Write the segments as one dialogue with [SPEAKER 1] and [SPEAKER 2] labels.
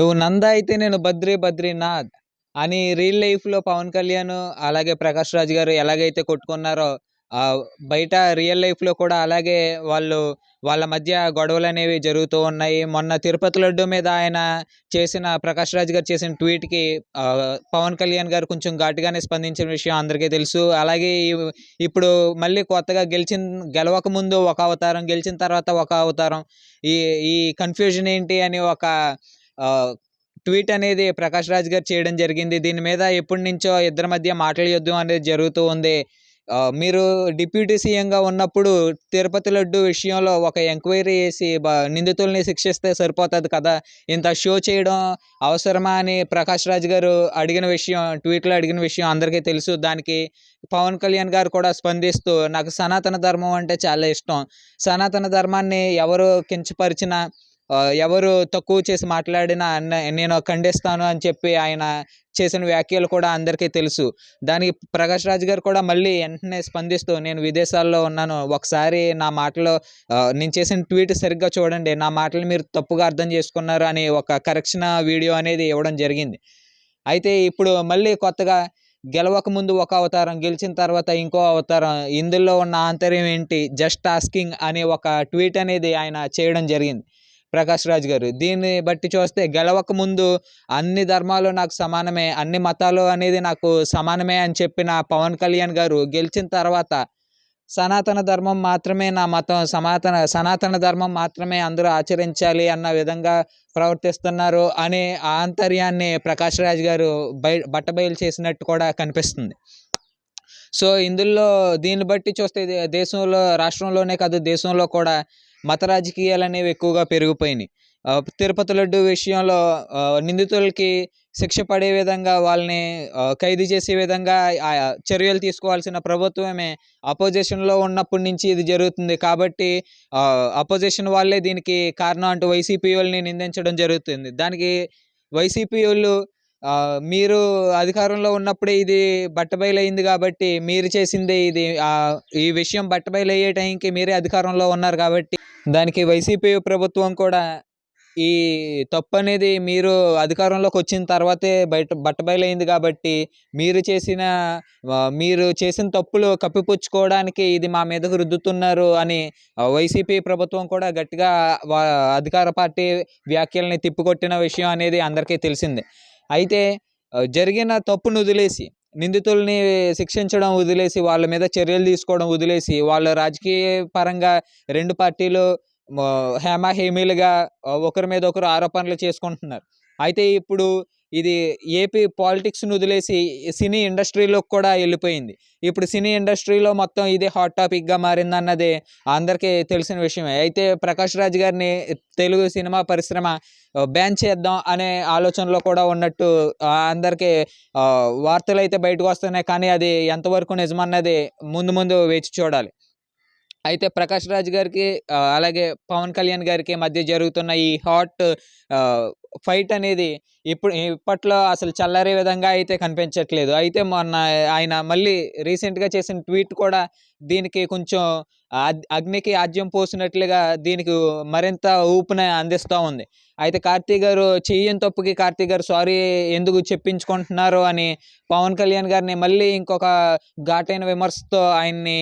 [SPEAKER 1] నువ్వు నంద అయితే నేను బద్రీ బద్రీనాథ్ అని రియల్ లైఫ్లో పవన్ కళ్యాణ్ అలాగే ప్రకాష్ రాజ్ గారు ఎలాగైతే కొట్టుకున్నారో బయట రియల్ లైఫ్లో కూడా అలాగే వాళ్ళు వాళ్ళ మధ్య గొడవలు అనేవి జరుగుతూ ఉన్నాయి. మొన్న తిరుపతి లడ్డు మీద ఆయన చేసిన ప్రకాష్ రాజ్ గారు చేసిన ట్వీట్కి పవన్ కళ్యాణ్ గారు కొంచెం ఘాటుగానే స్పందించిన విషయం అందరికీ తెలుసు. అలాగే ఇప్పుడు మళ్ళీ కొత్తగా గెలిచిన గెలవక ముందు ఒక అవతారం గెలిచిన తర్వాత ఒక అవతారం. ఈ ఈ కన్ఫ్యూజన్ ఏంటి అని ఒక ట్వీట్ అనేది ప్రకాష్ రాజ్ గారు చేయడం జరిగింది. దీని మీద ఎప్పటి నుంచో ఇద్దరి మధ్య మాటల యుద్ధం అనేది జరుగుతూ ఉంది. మీరు డిప్యూటీ సీఎంగా ఉన్నప్పుడు తిరుపతి లడ్డు విషయంలో ఒక ఎంక్వైరీ చేసి నిందితుల్ని శిక్షిస్తే సరిపోతుంది కదా? ఇంత షో చేయడం అవసరమా అని ప్రకాష్ రాజ్ గారు అడిగిన విషయం ట్వీట్లో అడిగిన విషయం అందరికీ తెలుసు. దానికి పవన్ కళ్యాణ్ గారు కూడా స్పందిస్తూ నాకు సనాతన ధర్మం అంటే చాలా ఇష్టం. సనాతన ధర్మాన్ని ఎవరు కించపరిచినా ఎవరు తక్కువ చేసి మాట్లాడినా నేను ఖండిస్తాను అని చెప్పి ఆయన చేసిన వ్యాఖ్యలు కూడా అందరికీ తెలుసు. దానికి ప్రకాష్ రాజ్ గారు కూడా మళ్ళీ వెంటనే స్పందిస్తూ నేను విదేశాల్లో ఉన్నాను. ఒకసారి నా మాటలో నేను చేసిన ట్వీట్ సరిగ్గా చూడండి. నా మాటలు మీరు తప్పుగా అర్థం చేసుకున్నారు అని ఒక కరెక్షన్ వీడియో అనేది ఇవ్వడం జరిగింది. అయితే ఇప్పుడు మళ్ళీ కొత్తగా గెలవక ముందు ఒక అవతారం గెలిచిన తర్వాత ఇంకో అవతారం ఇందులో ఉన్న ఆంతర్యం ఏంటి? జస్ట్ ఆస్కింగ్ అనే ఒక ట్వీట్ అనేది ఆయన చేయడం జరిగింది. ప్రకాష్ రాజ్ గారు. దీన్ని బట్టి చూస్తే గెలవక ముందు అన్ని ధర్మాలు నాకు సమానమే అన్ని మతాలు అనేది నాకు సమానమే అని చెప్పిన పవన్ కళ్యాణ్ గారు గెలిచిన తర్వాత సనాతన ధర్మం మాత్రమే నా మతం సనాతన సనాతన ధర్మం మాత్రమే అందరూ ఆచరించాలి అన్న విధంగా ప్రవర్తిస్తున్నారు అనే ఆంతర్యాన్ని ప్రకాష్ రాజ్ గారు బయ బట్టబయలు చేసినట్టు కూడా కనిపిస్తుంది. సో ఇందులో దీన్ని బట్టి చూస్తే దేశంలో రాష్ట్రంలోనే కాదు దేశంలో కూడా మత రాజకీయాలు అనేవి ఎక్కువగా పెరిగిపోయినాయి. తిరుపతి లడ్డు విషయంలో నిందితులకి శిక్ష పడే విధంగా వాళ్ళని ఖైదు చేసే విధంగా ఆ, చర్యలు తీసుకోవాల్సిన ప్రభుత్వమే అపోజిషన్లో ఉన్నప్పటి నుంచి ఇది జరుగుతుంది కాబట్టి అపోజిషన్ వాళ్ళే దీనికి కారణం అంటూ వైసీపీ వాళ్ళని నిందించడం జరుగుతుంది. దానికి వైసీపీ వాళ్ళు మీరు అధికారంలో ఉన్నప్పుడే ఇది బట్టబయలైంది కాబట్టి మీరు చేసిందే ఇది. ఈ విషయం బట్టబయలయ్యే టైంకి మీరే అధికారంలో ఉన్నారు కాబట్టి దానికి వైసీపీ ప్రభుత్వం కూడా ఈ తప్పు అనేది మీరు అధికారంలోకి వచ్చిన తర్వాతే బయట బట్టబయలైంది కాబట్టి మీరు చేసిన మీరు చేసిన తప్పులు కప్పిపుచ్చుకోవడానికి ఇది మా మీదకు రుద్దుతున్నారు అని వైసీపీ ప్రభుత్వం కూడా గట్టిగా అధికార పార్టీ వ్యాఖ్యల్ని తిప్పికొట్టిన విషయం అనేది అందరికీ తెలిసిందే. అయితే జరిగిన తప్పును వదిలేసి నిందితుల్ని శిక్షించడం వదిలేసి వాళ్ళ మీద చర్యలు తీసుకోవడం వదిలేసి వాళ్ళ రాజకీయ పరంగా రెండు పార్టీలు హేమాహేమీలుగా ఒకరి మీద ఒకరు ఆరోపణలు చేసుకుంటున్నారు. అయితే ఇప్పుడు ఇది ఏపీ పాలిటిక్స్ను వదిలేసి సినీ ఇండస్ట్రీలోకి కూడా వెళ్ళిపోయింది. ఇప్పుడు సినీ ఇండస్ట్రీలో మొత్తం ఇదే హాట్ టాపిక్గా మారిందన్నది అందరికీ తెలిసిన విషయమే. అయితే ప్రకాష్ రాజ్ గారిని తెలుగు సినిమా పరిశ్రమ బ్యాన్ చేద్దాం అనే ఆలోచనలో కూడా ఉన్నట్టు అందరికీ వార్తలు అయితే బయటకు వస్తున్నాయి. కానీ అది ఎంతవరకు నిజమన్నది ముందు ముందు వేచి చూడాలి. అయితే ప్రకాష్ రాజ్ గారికి అలాగే పవన్ కళ్యాణ్ గారికి మధ్య జరుగుతున్న ఈ హాట్ ఫైట్ అనేది ఇప్పుడు ఇప్పట్లో అసలు చల్లరే విధంగా అయితే కనిపించట్లేదు. అయితే మొన్న ఆయన మళ్ళీ రీసెంట్గా చేసిన ట్వీట్ కూడా దీనికి కొంచెం అగ్నికి ఆజ్యం పోసినట్లుగా దీనికి మరింత ఊపున అందిస్తూ ఉంది. అయితే కార్తీక్ గారు చెయ్యని తప్పుకి కార్తీక్ గారు సారీ ఎందుకు చెప్పించుకుంటున్నారు అని పవన్ కళ్యాణ్ గారిని మళ్ళీ ఇంకొక ఘాటైన విమర్శతో ఆయన్ని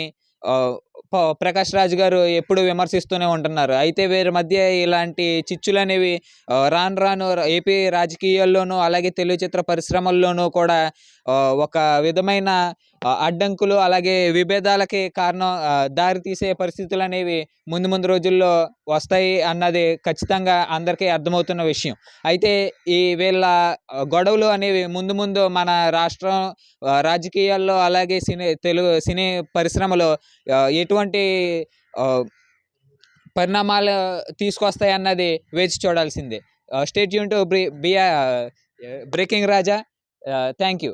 [SPEAKER 1] ప్రకాష్ రాజ్ గారు ఎప్పుడు విమర్శిస్తూనే ఉంటున్నారు. అయితే వీరి మధ్య ఇలాంటి చిచ్చులు అనేవి రాను రాను ఏపీ రాజకీయాల్లోనూ అలాగే తెలుగు చిత్ర పరిశ్రమల్లోనూ కూడా ఒక విధమైన అడ్డంకులు అలాగే విభేదాలకి కారణం దారితీసే పరిస్థితులు అనేవి ముందు ముందు రోజుల్లో వస్తాయి అన్నది ఖచ్చితంగా అందరికీ అర్థమవుతున్న విషయం. అయితే ఈ వీళ్ళ గొడవలు అనేవి ముందు ముందు మన రాష్ట్రం రాజకీయాల్లో అలాగే సినీ తెలుగు సినీ పరిశ్రమలో ఎటువంటి పరిణామాలు తీసుకొస్తాయి అన్నది వేచి చూడాల్సిందే. Stay Yoon to breaking Raja thank you.